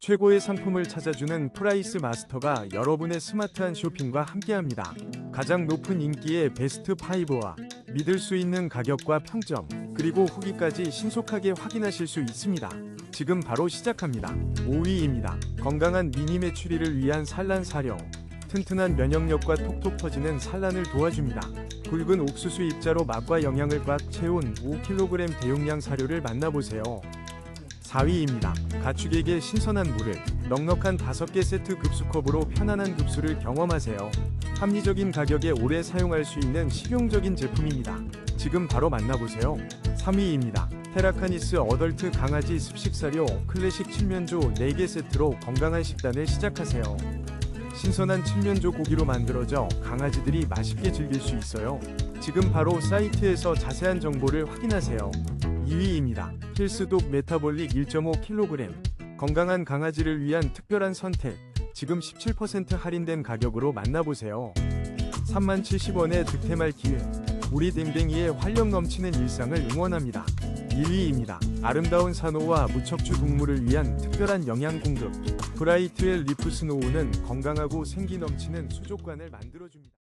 최고의 상품을 찾아주는 프라이스 마스터가 여러분의 스마트한 쇼핑과 함께합니다. 가장 높은 인기의 베스트 5와 믿을 수 있는 가격과 평점, 그리고 후기까지 신속하게 확인하실 수 있습니다. 지금 바로 시작합니다. 5위입니다. 건강한 미니 메추리를 위한 산란 사료. 튼튼한 면역력과 톡톡 터지는 산란을 도와줍니다. 굵은 옥수수 입자로 맛과 영양을 꽉 채운 5kg 대용량 사료를 만나보세요. 4위입니다. 가축에게 신선한 물을 넉넉한 5개 세트 급수컵으로 편안한 급수를 경험하세요. 합리적인 가격에 오래 사용할 수 있는 실용적인 제품입니다. 지금 바로 만나보세요. 3위입니다. 테라카니스 어덜트 강아지 습식사료 클래식 칠면조 4개 세트로 건강한 식단을 시작하세요. 신선한 칠면조 고기로 만들어져 강아지들이 맛있게 즐길 수 있어요. 지금 바로 사이트에서 자세한 정보를 확인하세요. 2위입니다. 필스독 메타볼릭 1.5kg. 건강한 강아지를 위한 특별한 선택. 지금 17% 할인된 가격으로 만나보세요. 3만 70원의 득템할 기회. 우리 댕댕이의 활력 넘치는 일상을 응원합니다. 1위입니다. 아름다운 산호와 무척추 동물을 위한 특별한 영양 공급. 브라이트웰 리프 스노우는 건강하고 생기 넘치는 수족관을 만들어줍니다.